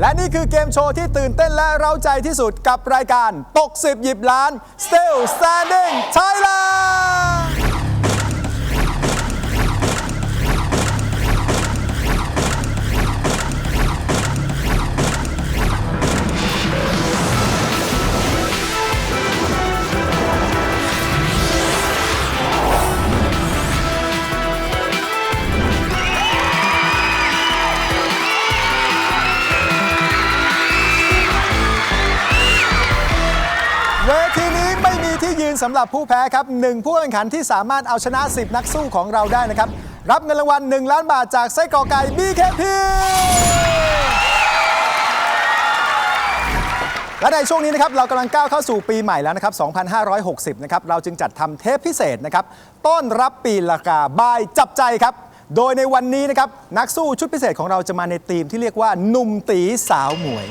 และนี่คือเกมโชว์ที่ตื่นเต้นและเร้าใจที่สุดกับรายการตก10หยิบล้าน Still Standing Thailand สำหรับผู้แพ้ครับหนึ่งผู้แข่งขันที่สามารถเอาชนะ 10 นักสู้ของเราได้นะครับ รับเงินรางวัล1ล้านบาทจากไส้กรอกไก่ BKP และในช่วงนี้นะครับเรากำลังก้าวเข้าสู่ปีใหม่แล้วนะครับ 2560 นะครับเราจึงจัดทำเทปพิเศษนะครับต้อนรับปีละกาบายจับใจครับ โดยในวันนี้นะครับนักสู้ชุดพิเศษของเราจะมาในธีมที่เรียกว่าหนุ่มตีสาวหมวย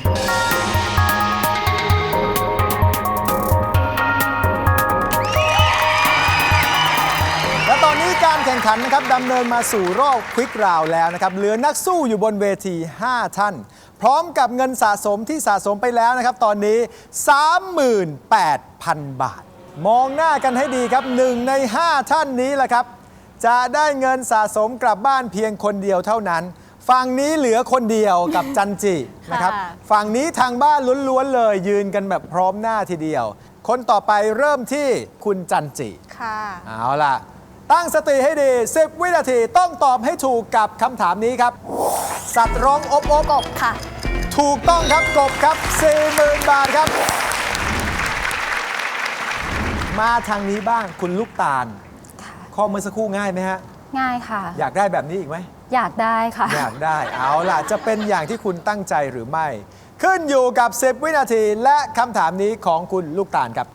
ข่งขันนะครับดำเนินมาสู่รอบควิกราวแล้วนะครับ เหลือนักสู้อยู่บนเวที 5 ท่าน พร้อมกับเงินสะสมที่สะสมไปแล้วนะครับ ตอนนี้ 38,000 บาท มองหน้ากันให้ดีครับหนึ่งใน 5 ท่านนี้แหละครับ จะได้เงินสะสมกลับบ้านเพียงคนเดียวเท่านั้น ฝั่งนี้เหลือคนเดียวกับจันจินะครับค่ะฝั่งนี้ทางบ้านล้วนๆเลย ยืนกันแบบพร้อมหน้าทีเดียว คนต่อไปเริ่มที่คุณจันจิค่ะเอาล่ะ ตั้งสติให้ดี 10 วินาทีต้องตอบให้ถูกกับคำถามนี้ครับ สัตว์ร้องอบอบกบค่ะ ถูกต้องครับกบครับ 40,000 บาทครับ มาทางนี้บ้างคุณลูกตาล ข้อเมื่อสักครู่ง่ายไหมฮะ ง่ายค่ะ อยากได้แบบนี้อีกไหม อยากได้ค่ะ อยากได้เอาล่ะ จะเป็นอย่างที่คุณตั้งใจหรือไม่ ขึ้นอยู่กับ 10 วินาทีและคำถามนี้ของคุณลูกตาลครับ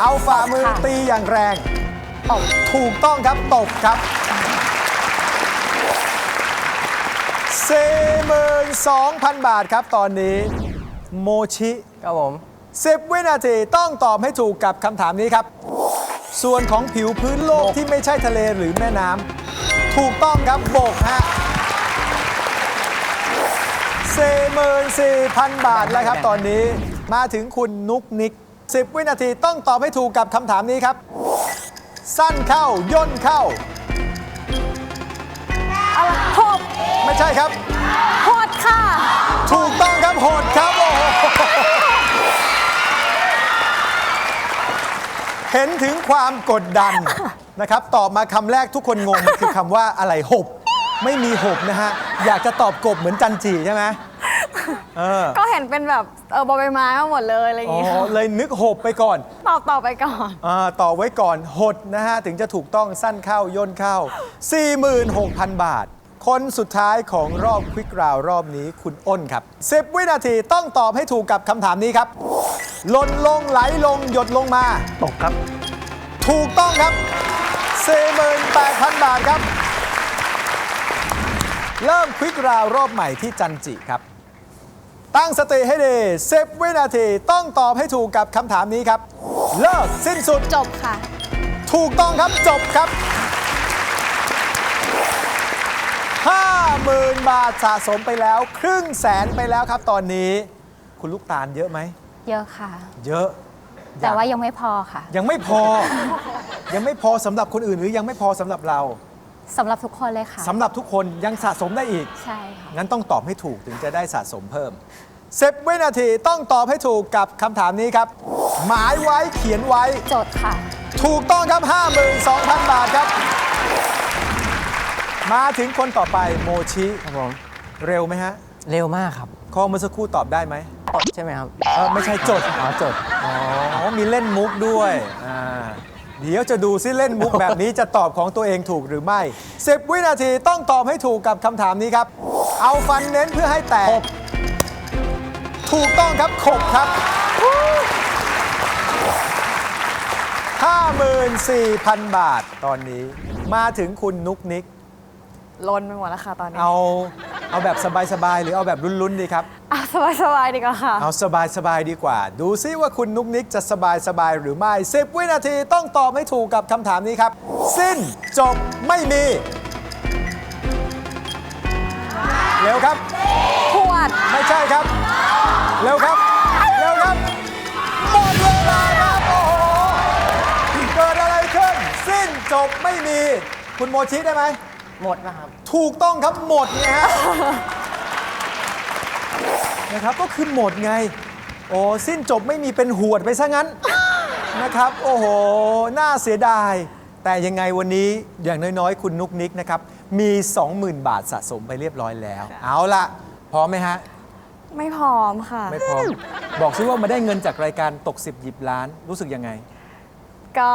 เอาฝ่ามือค่ะตีอย่างแรง ตบถูกต้องครับตบครับ42,000 บาทครับตอนนี้ โมชิครับผม10 วินาทีต้องตอบให้ถูกกับคำถามนี้ครับ ส่วนของผิวพื้นโลกที่ไม่ใช่ทะเลหรือแม่น้ำถูกต้องครับโบกฮะ44,000 บาทแล้วครับตอนนี้มาถึงคุณนุกนิก 10 วินาทีต้องตอบให้ถูกกับคำถามนี้ครับ สั้นเข้า ย่นเข้าเอาหดไม่ใช่ครับ หดค่ะ ถูกต้องครับโหดครับโอ้โหเห็นถึงความกดดันนะครับ ตอบมาคำแรกทุกคนงงมันคือคำว่าอะไรหบ ไม่มีหบนะฮะ อยากจะตอบกบเหมือนจันจีใช่ไหม เออก็เห็นเป็นแบบเออบอใบไม้มาหมดเลยอะไรอย่างอ๋อเงี้ยเลยนึกหบไปก่อนตอบต่อไปก่อน อ่าต่อไว้ก่อนหดนะฮะ ถึงจะถูกต้องสั้นเข้าย่นเข้า 46,000 บาท คนสุดท้ายของรอบควิกราวรอบนี้คุณอ้นครับ 10 วินาทีต้องตอบให้ถูกกับคำถามนี้ครับหล่นลงไหลลงหยดลงมา ตกครับ ถูกต้องครับ 48,000 บาทครับ เริ่มควิกราวรอบใหม่ที่จันจิครับ ตั้งสติให้ดี10วินาทีต้องตอบให้ถูกกับคำถามนี้ครับ เลิกสิ้นสุด จบค่ะ ถูกต้องครับจบครับ 50,000 บาทสะสมไปแล้ว ครึ่งแสนไปแล้วครับตอนนี้ คุณลูกตาลเยอะไหม เยอะค่ะ เยอะแต่ว่ายังไม่พอค่ะ ยังไม่พอ ยังไม่พอสำหรับคนอื่นหรือยังไม่พอสำหรับเรา สำหรับทุกคนเลยค่ะ สำหรับทุกคนยังสะสมได้อีก ใช่ค่ะ งั้นต้องตอบให้ถูกถึงจะได้สะสมเพิ่ม10วินาทีต้องตอบให้ถูกกับคำถามนี้ครับ หมายไว้เขียนไว้จดค่ะ ถูกต้องครับ 52,000 บาทครับ มาถึงคนต่อไปโมชิครับผมเร็วไหมฮะเร็วมากครับข้อเมื่อสักครู่ตอบได้ไหมตดใช่ไหมครับเออไม่ใช่จด อ๋อจดอ๋อมีเล่นมุกด้วยอ่า เดี๋ยวจะดูซิเล่นมุกแบบนี้จะตอบของตัวเองถูกหรือไม่ 10 วินาทีต้องตอบให้ถูกกับคำถามนี้ครับ เอาฟันเน้นเพื่อให้แตก ถูกต้องครับขบครับ 54,000 บาทตอนนี้ มาถึงคุณนุกนิก ลนไปหมดแล้วค่ะตอนนี้ เอา เอาแบบสบายๆ หรือเอาแบบลุ้นๆ ดีครับเอาสบายๆดีกว่าค่ะ เอาสบายๆ ดีกว่า ดูซิว่าคุณนุกนิกจะสบายๆ หรือไม่ 10 วินาทีต้องตอบให้ถูกกับคำถามนี้ครับ สิ้นจบไม่มี เร็วครับ ขวด ไม่ใช่ครับ เร็วครับ เร็วครับ หมดเวลาครับ โอ้โห เกิดอะไรขึ้น สิ้นจบไม่มี คุณโมชิได้ไหม หมดนะครับ ถูกต้องครับหมดไงฮะ นะครับก็คือหมดไง โอ้สิ้นจบไม่มีเป็นหวดไปซะงั้น นะครับ โอ้โห น่าเสียดาย แต่ยังไงวันนี้อย่างน้อยๆ คุณนุกนิกนะครับ มี 20,000 บาทสะสมไปเรียบร้อยแล้ว เอาละพร้อมไหมฮะ ไม่พร้อมค่ะ ไม่พร้อม บอกซิว่ามาได้เงินจากรายการตก 10 หยิบล้านรู้สึกยังไง ก็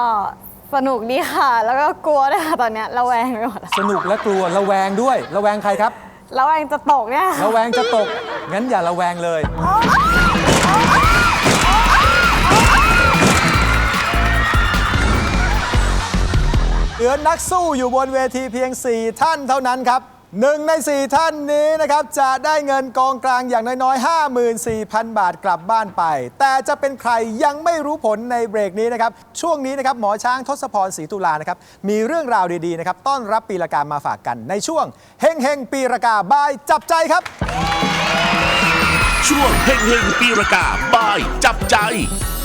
สนุกดีค่ะ แล้วก็กลัวด้วยค่ะตอนเนี้ยระแวงไปหมดอะสนุกและกลัวระแวงด้วย ระแวงใครครับ ระแวงจะตกเนี่ยระแวงจะตก งั้นอย่าระแวงเลย เหลือนักสู้อยู่บนเวทีเพียง 4 ท่านเท่านั้นครับ หนึ่งใน 4 ท่านนี้นะครับ จะได้เงินกองกลางอย่างน้อยๆ 54,000 บาทกลับบ้านไป แต่จะเป็นใครยังไม่รู้ผลในเบรกนี้นะครับ ช่วงนี้นะครับ หมอช้างทศพรศรีตุลานะครับ มีเรื่องราวดีๆ นะครับ ต้อนรับปีละกามาฝากกันในช่วงเฮงเฮงปีละกาบายจับใจครับ ช่วงเฮงเฮงปีรากาบายจับใจ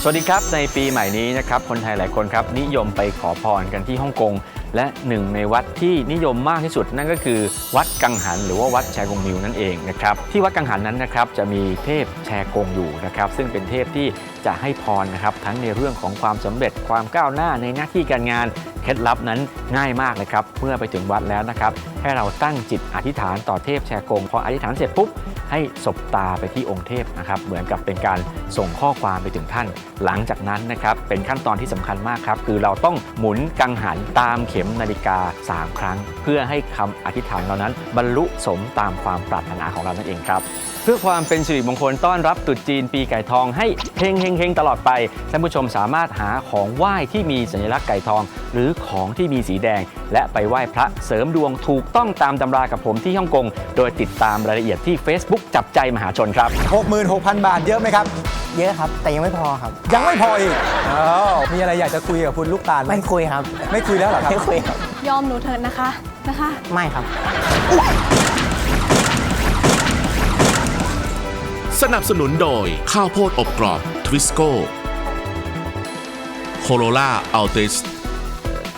สวัสดีครับ ในปีใหม่นี้นะครับ คนไทยหลายคนครับ นิยมไปขอพรกันที่ฮ่องกง และหนึ่งในวัดที่นิยมมากที่สุดนั่นก็คือ วัดกังหัน หรือว่าวัดแชกงมิวนั่นเองนะครับที่วัดกังหันนั้นนะครับจะมีเทพแชกงอยู่นะครับซึ่งเป็นเทพที่จะให้พรนะครับทั้งในเรื่องของความสำเร็จความก้าวหน้าในหน้าที่การงานเคล็ดลับนั้นง่ายมากเลยครับเมื่อไปถึงวัดแล้วนะครับให้เราตั้งจิตอธิษฐานต่อเทพแชกงพออธิษฐานเสร็จปุ๊บให้สบตาไปที่องค์เทพนะครับเหมือนกับเป็นการส่งข้อความไปถึงท่าน หลังจากนั้นนะครับเป็นขั้นตอนที่สำคัญมากครับคือเราต้องหมุนกังหันตามเข็มนาฬิกา 3 ครั้ง เพื่อให้คำอธิษฐานเรานั้น บรรลุสมตามความปรารถนาของเรานั่นเองครับ เพื่อความเป็นสิริมงคลต้อนรับตรุษจีนปีไก่ทองให้เฮงเฮงเฮงตลอดไปท่านผู้ชมสามารถหาของไหว้ที่มีสัญลักษณ์ไก่ทอง หรือของที่มีสีแดง และไปไหว้พระเสริมดวงถูกต้องตามตำรากับผมที่ฮ่องกง โดยติดตามรายละเอียดที่ Facebook จับใจมหาชนครับ 66,000 บาทเยอะไหมครับ เยอะครับ แต่ยังไม่พอครับ ยังไม่พออีกอ้าวมีอะไรอยากจะคุยกับคุณลูกตาลไหมไม่คุยครับ ไม่คุยแล้วเหรอครับ ไม่คุยครับ ยอมหนูเถิดนะคะนะคะ ไม่ครับ สนับสนุนโดย ข้าวโพดอบกรอบ ทวิสโก้โคโรล่าอัลติส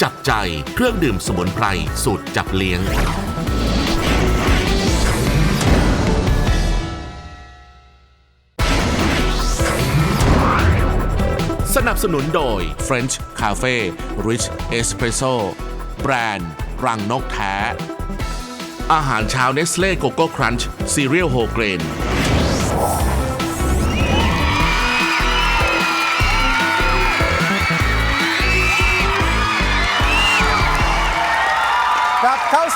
จับใจเครื่องดื่มสมุนไพร สูตรจับเลี้ยง สนับสนุนโดย French Cafe Rich Espresso แบรนด์ รังนกแท้ อาหารเช้าเนสเล่โกโก้ครันช์ซีเรียลโฮเกรน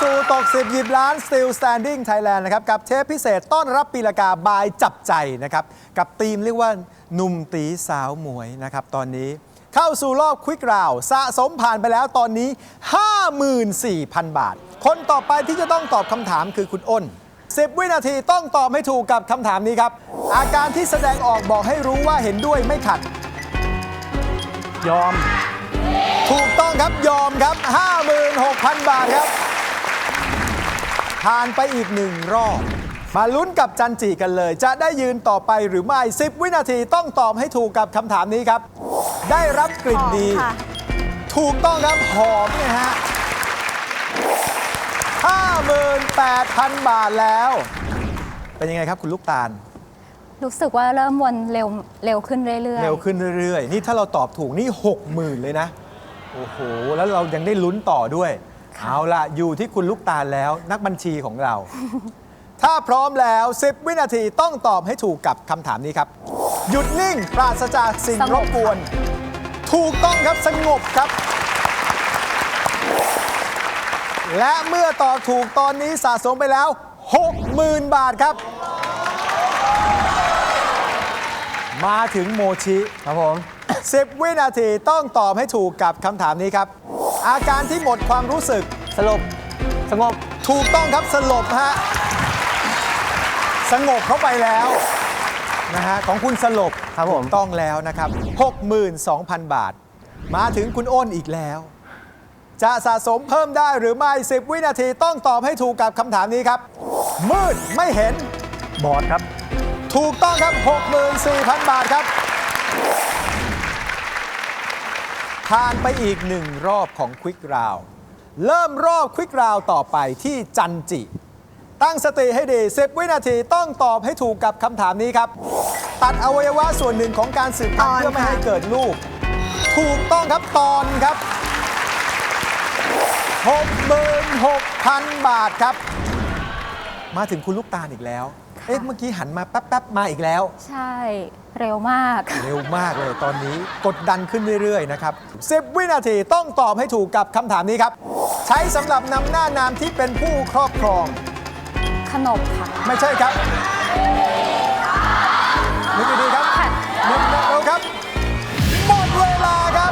สู่ตก10หยิบล้าน Still Standing Thailand นะครับ กับเทปพิเศษต้อนรับปีละกาบายจับใจนะครับ กับทีมเรียกว่าหนุ่มตีสาวหมวยนะครับ ตอนนี้เข้าสู่รอบควิกราวสะสมผ่านไปแล้วตอนนี้ 54,000 บาท คนต่อไปที่จะต้องตอบคำถามคือคุณอ้น 10 วินาทีต้องตอบให้ถูกกับคำถามนี้ครับ อาการที่แสดงออกบอกให้รู้ว่าเห็นด้วยไม่ขัด ยอม ถูกต้องครับยอมครับ 56,000 บาทครับ ผ่านไปอีกหนึ่งรอบ มาลุ้นกับจันจีกันเลย จะได้ยืนต่อไปหรือไม่ 10 วินาทีต้องตอบให้ถูกกับคำถามนี้ครับ ได้รับกลิ่นดีค่ะ ถูกต้องครับหอมเนี่ยฮะ 58,000 บาทแล้ว เป็นยังไงครับคุณลูกตาล รู้สึกว่าเริ่มวนเร็วเร็วขึ้นเรื่อยๆ เร็วขึ้นเรื่อย ๆ นี่ถ้าเราตอบถูกนี่ 60,000 เลยนะ โอ้โห แล้วเรายังได้ลุ้นต่อด้วย เอาล่ะ อยู่ที่คุณลูกตาลแล้วนักบัญชีของเรา ถ้าพร้อมแล้ว 10 วินาทีต้องตอบให้ถูกกับคำถามนี้ครับ หยุดนิ่งปราศจากสิ่งสงบ รบกวน ถูกต้องครับสงบครับ และเมื่อตอบถูกตอนนี้สะสมไปแล้ว 60,000 บาทครับ มาถึงโมชิ ครับผม 10 วินาทีต้องตอบให้ถูกกับคำถามนี้ครับ อาการที่หมดความรู้สึก สลบสงบ ถูกต้องครับสลบฮะสงบเข้าไปแล้วนะฮะของคุณสลบครับผม ถูกต้องแล้วนะครับ 62,000 บาท มาถึงคุณอ้นอีกแล้ว จะสะสมเพิ่มได้หรือไม่ 10 วินาทีต้องตอบให้ถูกกับคำถามนี้ครับ มืดไม่เห็น บอดครับ ถูกต้องครับ 64,000 บาทครับ ผ่านไปอีกหนึ่งรอบของควิกราวเริ่มรอบควิกราวต่อไปที่จันจิ ตั้งสติให้ดี10วินาทีต้องตอบให้ถูกกับคำถามนี้ครับ ตัดอวัยวะส่วนหนึ่งของการสืบพันธุ์ตอนเพื่อไม่ค่ะให้เกิดลูก ถูกต้องครับตอนครับ66,000 บาทครับ มาถึงคุณลูกตาลอีกแล้ว เอ๊ะเมื่อกี้หันมาแป๊บๆมาอีกแล้ว ใช่ เร็วมาก เร็วมากเลยตอนนี้กดดันขึ้นเรื่อยๆนะครับ 10 วินาทีต้องตอบให้ถูกกับคำถามนี้ครับ ใช้สำหรับนำหน้านามที่เป็นผู้ครอบครอง ขนมค่ะ ไม่ใช่ครับนึกดีๆครับนึกนะแล้วครับหมดเวลาครับ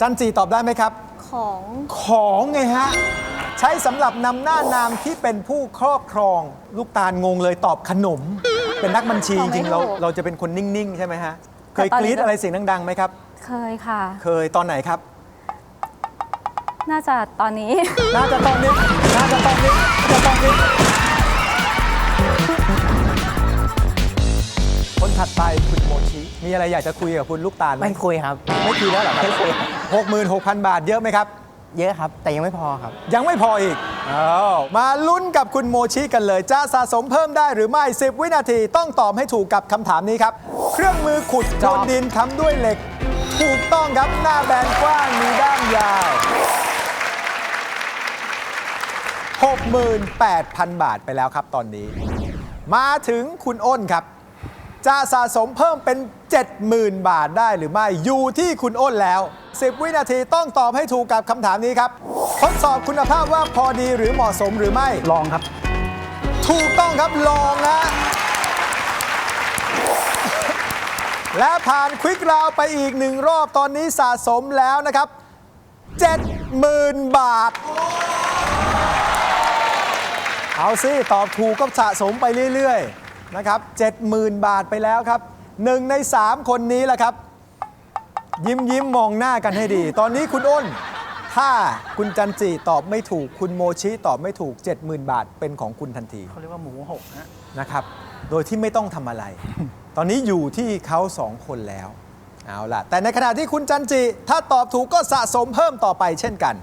จันจีตอบได้ไหมครับ ของของไงฮะ ใช้สำหรับนำหน้านามที่เป็นผู้ครอบครอง ลูกตาลงงเลยตอบขนม เป็นนักบัญชีจริงๆเราเราจะเป็นคนนิ่ง ๆ ใช่ไหมฮะ เคยกรี๊ดอะไรเสียงดังๆไหมครับ เคยค่ะ เคยตอนไหนครับ น่าจะตอนนี้ น่าจะตอนนี้น่าจะตอนนี้น่าจะตอนนี้ คนถัดไปคุณโมชิ มีอะไรอยากจะคุยกับคุณลูกตาลไหมไม่คุยครับ ไม่คุยแล้วเหรอครับไม่คุยหกหมื่นหกพันบาทเยอะไหมครับ เยอะครับ แต่ยังไม่พอครับ ยังไม่พออีก อ้าวมาลุ้นกับคุณโมชิกันเลย จะสะสมเพิ่มได้หรือไม่ 10 วินาทีต้องตอบให้ถูกกับคำถามนี้ครับ เครื่องมือขุดจอบนดินทำด้วยเหล็ก ถูกต้องครับหน้าแบนกว้างมีด้ามยาว 68,000 บาทไปแล้วครับตอนนี้ มาถึงคุณอ้นครับ จะสะสมเพิ่มเป็น 70,000 บาทได้หรือไม่อยู่ที่คุณอ้นแล้ว 10 วินาทีต้องตอบให้ถูกกับคำถามนี้ครับ ทดสอบคุณภาพว่าพอดีหรือเหมาะสมหรือไม่ ลองครับ ถูกต้องครับลองนะ และผ่านควิกราวไปอีกหนึ่งรอบตอนนี้สะสมแล้วนะครับ 70,000 บาท เอาสิ ตอบถูกก็สะสมไปเรื่อย ๆ นะครับ70,000 บาทไปแล้วครับหนึ่งใน 3 คนนี้แหละครับ ยิ้มยิ้มมองหน้ากันให้ดี ตอนนี้คุณอ้น ถ้าคุณจันจีตอบไม่ถูก คุณโมชิตอบไม่ถูก 70,000 บาทเป็นของคุณทันทีเขาเรียกว่าหมูหกฮะนะครับ โดยที่ไม่ต้องทำอะไร ตอนนี้อยู่ที่เขาสองคนแล้วเอาล่ะ แต่ในขณะที่คุณจันจิ ถ้าตอบถูกก็สะสมเพิ่มต่อไปเช่นกัน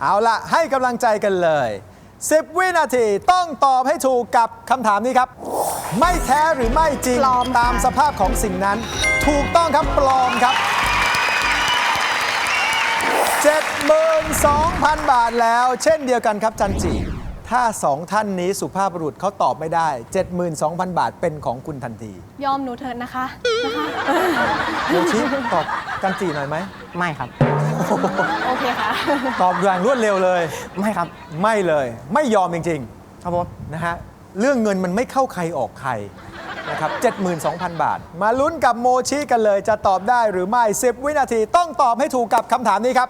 เอาล่ะ ให้กำลังใจกันเลย 10 วินาทีต้องตอบให้ถูกกับคำถามนี้ครับ ไม่แท้หรือไม่จริง ปลอมค่ะ ตามสภาพของสิ่งนั้น ถูกต้องครับปลอมครับ 72,000 บาทแล้ว เช่นเดียวกันครับจันจิถ้าสองท่านนี้สุภาพบุรุษเขาตอบไม่ได้ 72,000 บาทเป็นของคุณทันทียอมหนูเถิดนะคะ โยชิตอบจันจิหน่อยไหม ไม่ครับ โอเคค่ะ ตอบอย่างรวดเร็วเลย ไม่ครับ ไม่เลย ไม่ยอมจริงครับผมๆนะฮะ เรื่องเงินมันไม่เข้าใครออกใครนะครับ72,000 บาท มาลุ้นกับโมชิกันเลย จะตอบได้หรือไม่ 10 วินาทีต้องตอบให้ถูกกับคำถามนี้ครับ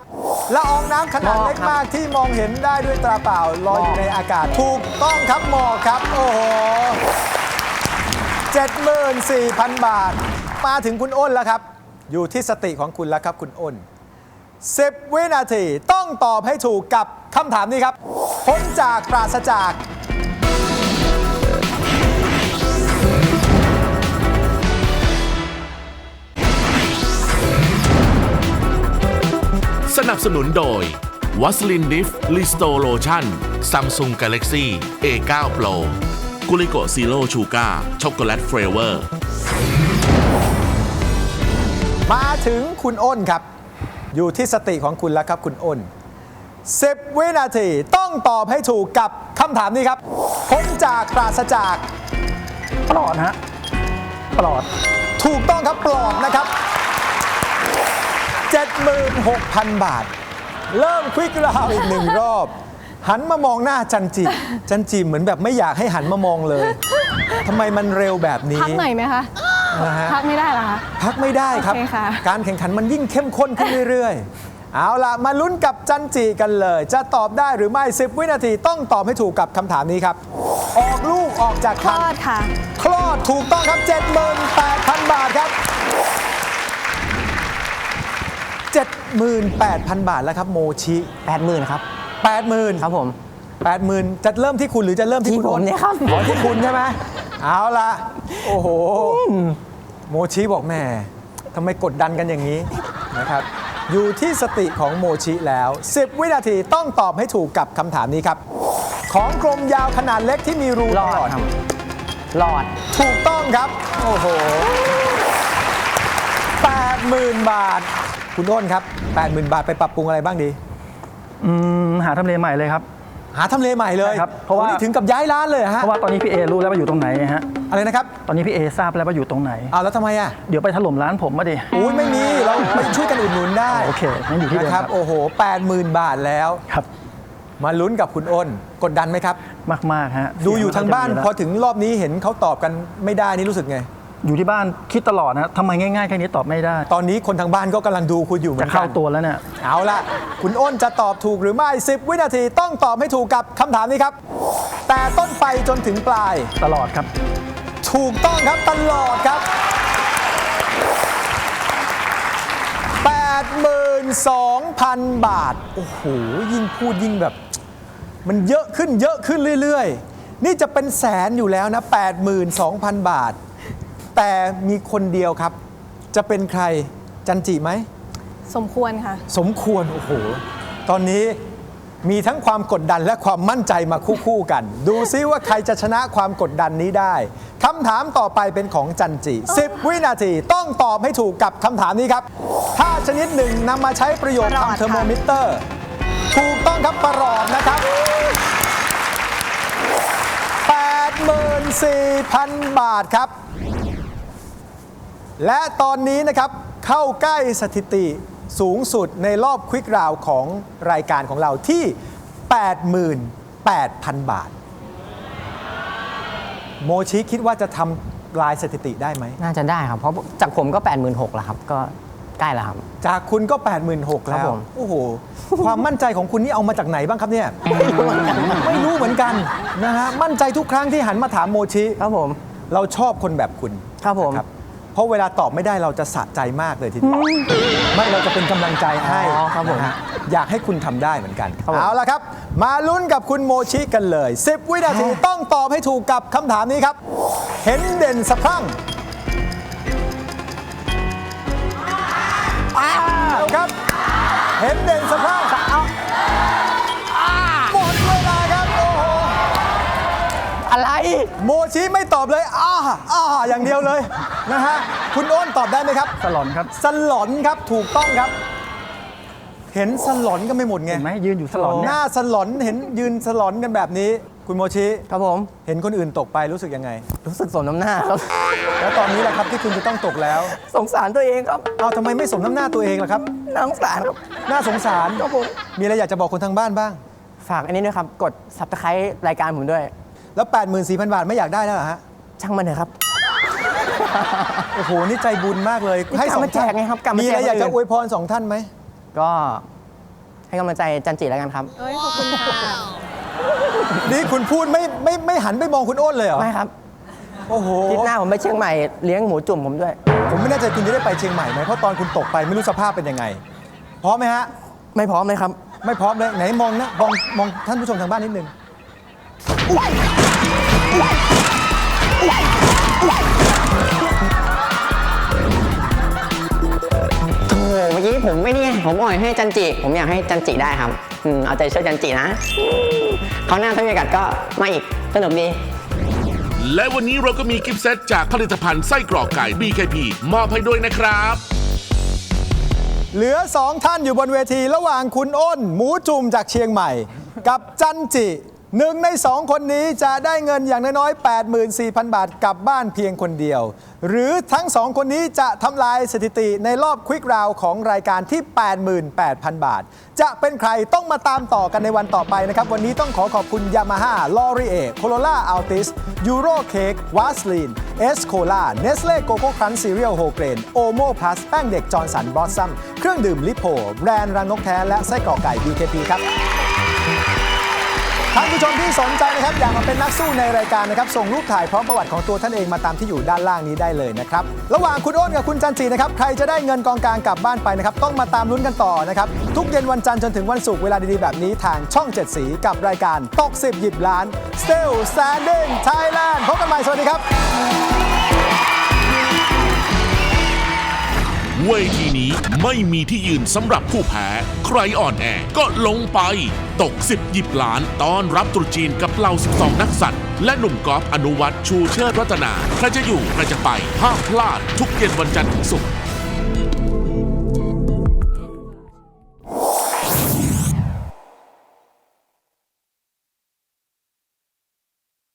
ละอองน้ำขนาดเล็กมากที่มองเห็นได้ด้วยตาเปล่าลอยอยู่ในอากาศถูกต้องครับหมอกครับ โอ้โห74,000 บาท มาถึงคุณอ้นแล้วครับ อยู่ที่สติของคุณแล้วครับคุณอ้น 10 วินาทีต้องตอบให้ถูกกับคำถามนี้ครับพ้นจากปราศจาก สนับสนุนโดยวัสลินดิฟลิสโตโลชั่นซัมซุงกาเล็กซี่ A9 Pro กุลิโกซีโรชูการ์ช็อกโกแลตเฟรเวอร์ มาถึงคุณอ้นครับ อยู่ที่สติของคุณแล้วครับคุณอ้น 10 วินาทีต้องตอบให้ถูกกับคำถามนี้ครับพ้นจากปราศจากปลอดฮะปลอด ถูกต้องครับปลอดนะครับ 76,000 บาท เริ่มควิกราวอีกหนึ่งรอบ หันมามองหน้าจันจิ จันจิเหมือนแบบไม่อยากให้หันมามองเลยทำไมมันเร็วแบบนี้พักหน่อยไหมคะนะฮะพักไม่ได้เหรอคะ พักไม่ได้ครับ โอเคค่ะ การแข่งขันมันยิ่งเข้มข้นขึ้นเรื่อยๆ เอาล่ะ มาลุ้นกับจันจีกันเลย จะตอบได้หรือไม่ 10 วินาทีต้องตอบให้ถูกกับคำถามนี้ครับ ออกลูกออกจากคลคันอดค่ะ คลอดถูกต้องครับ78,000 บาทครับ 78,000 บาทแล้วครับโมชิแปดหมื่นครับ 80,000 ครับผม 80,000 จะเริ่มที่คุณหรือจะเริ่มที่ที่คุณผมโอ๊ตเนี่ยครับ อ๋อที่คุณใช่ไหมเอาล่ะโอ้โห โมชิบอกแหม่ทำไมกดดันกันอย่างนี้ นะครับ อยู่ที่สติของโมชิแล้ว 10 วินาทีต้องตอบให้ถูกกับคำถามนี้ครับ ของกลมยาวขนาดเล็กที่มีรูรอตลดอดครับรอด ถูกต้องครับ โอ้โห 80,000 บาท คุณอ้นครับ 80,000 บาทไปปรับปรุงอะไรบ้างดี อืมหาทำเลใหม่เลยครับ หาทำเลใหม่เลยใช่ครับเพราะว่า โอ้นี่ถึงกับย้ายร้านเลยเหรอฮะเพราะว่าตอนนี้พี่เอรู้แล้วว่าอยู่ตรงไหนฮะอะไรนะครับตอนนี้พี่เอทราบแล้วว่าอยู่ตรงไหน เอาแล้วทำไมอะเดี๋ยวไปถล่มร้านผมมาดิอุ้ยไม่มีเราไปช่วยกันอุดหนุนได้โอเคงั้นอยู่ที่เดิมนะคครัรับบโอ้โห 80,000 บาทแล้ว ครับมาลุ้นกับคุณอ้น กดดันไหมครับ มากๆฮะดูอยู่ทางบ้าน เสียพอมัจะมีถึงรอบนี้เห็นเขาตอบกันไม่ได้นี่รู้สึกไงแล้ว อยู่ที่บ้านคิดตลอดนะทำไมง่ายๆแค่นี้ตอบไม่ได้ ตอนนี้คนทางบ้านก็กำลังดูคุณอยู่เหมืจะอนกัเข้านตัวแล้วเนี่ยเอาละคุณอ้นจะตอบถูกหรือไม่ 10 วินาทีต้องตอบให้ถูกกับคำถามนี้ครับ แต่ต้นไปจนถึงปลาย ตลอดครับ ถูกต้องครับตลอดครับ 82,000 บาท โอ้โห ยิ่งพูดยิ่งแบบ มันเยอะขึ้นเยอะขึ้นเรื่อย ๆ นี่จะเป็นแสนอยู่แล้วนะ 82,000 บาท แต่มีคนเดียวครับ จะเป็นใครจันจิไหม สมควรค่ะ สมควร โอ้โห ตอนนี้มีทั้งความกดดันและความมั่นใจมาคู่ๆกัน ดูซิว่าใครจะชนะความกดดันนี้ได้คำถามต่อไปเป็นของจันจิ 10 วินาทีต้องตอบให้ถูกกับคำถามนี้ครับ ถ้าชนิดหนึ่งนำมาใช้ประโยชน์ประหลอดทำเทอร์โมมิเตอร์ ถูกต้องครับประหลอดนะครับ 84,000 บาทครับ และตอนนี้นะครับเข้าใกล้สถิติสูงสุดในรอบควิกราวของรายการของเราที่ 88,000 บาท โมชิคิดว่าจะทำลายสถิติได้ไหม น่าจะได้ครับ เพราะจากผมก็ 8 6 0 0 0แล้วครับ ก็ใกล้แล้วครับ จากคุณก็ 86,000แล้วครับผม โอ้โห ความมั่นใจของคุณนี่เอามาจากไหนบ้างครับเนี่ย ไม่รู้เหมือนกันนะฮะ มั่นใจทุกครั้งที่หันมาถามโมชิ ครับผม เราชอบคนแบบคุณครับผม นะ เพราะเวลาตอบไม่ได้เราจะสะใจมากเลยทีเดียวไม่เราจะเป็นกำลังใจให้อ๋อครับผมนะฮะอยากให้คุณทำได้เหมือนกัน ครับผม เอาละครับ มาลุ้นกับคุณโมชิกันเลย 10 วินาทีต้องตอบให้ถูกกับคำถามนี้ครับ เห็นเด่นสะพรั่งอ้าวครับ เห็นเด่นสะพรั่ง อะไร โมชิไม่ตอบเลยอ้าอ้าอย่างเดียวเลยนะฮะคุณอ้นตอบได้ไหมครับ สลอนครับสลอนครับถูกต้องครับ เห็นสลอนก็ไม่หมดไงเห็นไหมยืนอยู่สลอนหเนี่ยน้าสลอนเห็นยืนสลอนกันแบบนี้ คุณโมชิครับผม เห็นคนอื่นตกไปรู้สึกยังไง รู้สึกสมน้ำหน้าครับ แล้วตอนนี้แหละครับที่คุณจะต้องตกแล้วสงสารตัวเองครับเอาทำไมไม่สมน้ำหน้าตัวเองล่ะครับ น่าสงสารครับ น่าสงสาร ครับผม มีอะไรอยากจะบอกคนทางบ้านบ้าง ฝากอันนี้ด้วยครับ กด subscribe รายการผมด้วย แล้ว84,000 บาทไม่อยากได้แล้วเหรอฮะ ช่างมันเถอะครับ โอ้โห นี่ใจบุญมากเลยนี่ให้สองกะมาแจกไงครับกะมามีแจกอะไรอยากจะคนอื่นอวยพรสองท่านไหม ก็ให้กำลังใจจันจิแล้วกันครับ เอ้ยขอบคุณค่ะ นี่คุณพูดไม่ไม่ไม่หันไปมองคุณอ้นเลยเหรอ ไม่ครับโอ้โห ทริปหน้าผมไปเชียงใหม่เลี้ยงหมูจุ่มผมด้วย ผมไม่แน่ใจคุณจะได้ไปเชียงใหม่ไหมเพราะตอนคุณตกไปไม่รู้สภาพเป็นยังไง พร้อมไหมฮะ ไม่พร้อมเลยครับ ไม่พร้อมเลยไหนมองนะมองมองท่านผู้ชมทางบ้านนิดนึง โอ้โหเมื่อกี้ผมไม่นี่ผมอ่อยให้จันจิ ผมอยากให้จันจิได้ครับอืมเอาใจช่วยจันจินะอืมเขาวหน้าถ้ามีโอกาสก็มาอีกสนุกดี และวันนี้เราก็มีกิฟต์เซตจากผลิตภัณฑ์ไส้กรอกไก่ BKP มอบให้ด้วยนะครับ เหลือสองท่านอยู่บนเวทีระหว่างคุณอ้น หมูจุ่มจากเชียงใหม่ กับจันจิ หนึ่งในสองคนนี้จะได้เงินอย่างน้อยๆ84,000 บาทกลับบ้านเพียงคนเดียว หรือทั้งสองคนนี้จะทำลายสถิติในรอบควิกราวของรายการที่ 88,000 บาท จะเป็นใครต้องมาตามต่อกันในวันต่อไปนะครับ วันนี้ต้องขอขอบคุณ Yamaha l o r i e c o r o l a Altis Euro Cake w a s l i n S Cola Nestle Coco Crunch Cereal Whole Grain Omo Plus แป้งเด็กจอร์สันบอสซัมเครื่องดื่มลิโพแบรนด์รังนกแท้และไส้กรอกไก่ BKP ครับ ท่านผู้ชมที่สนใจนะครับอยากมาเป็นนักสู้ในรายการนะครับส่งรูปถ่ายพร้อมประวัติของตัวท่านเองมาตามที่อยู่ด้านล่างนี้ได้เลยนะครับระหว่างคุณอ้นกับคุณจันจีนะครับใครจะได้เงินกองกลางกลับบ้านไปนะครับต้องมาตามลุ้นกันต่อนะครับทุกเย็นวันจันทร์จนถึงวันศุกร์เวลาดีๆแบบนี้ทางช่อง 7 สีกับรายการตกสิบหยิบล้าน Still Standing Thailand พบกันใหม่สวัสดีครับ เวทีนี้ไม่มีที่ยืนสำหรับผู้แพ้ ใครอ่อนแอก็ลงไป ตก 10 หยิบล้านต้อนรับตรุษจีนกับเหล่า 12 นักสัตว์ และหนุ่มกอล์ฟอนุวัตชูเชิดรัตนา ใครจะอยู่ใครจะไปห้ามพลาดทุกเย็นวันจันทร์ถึงศุกร์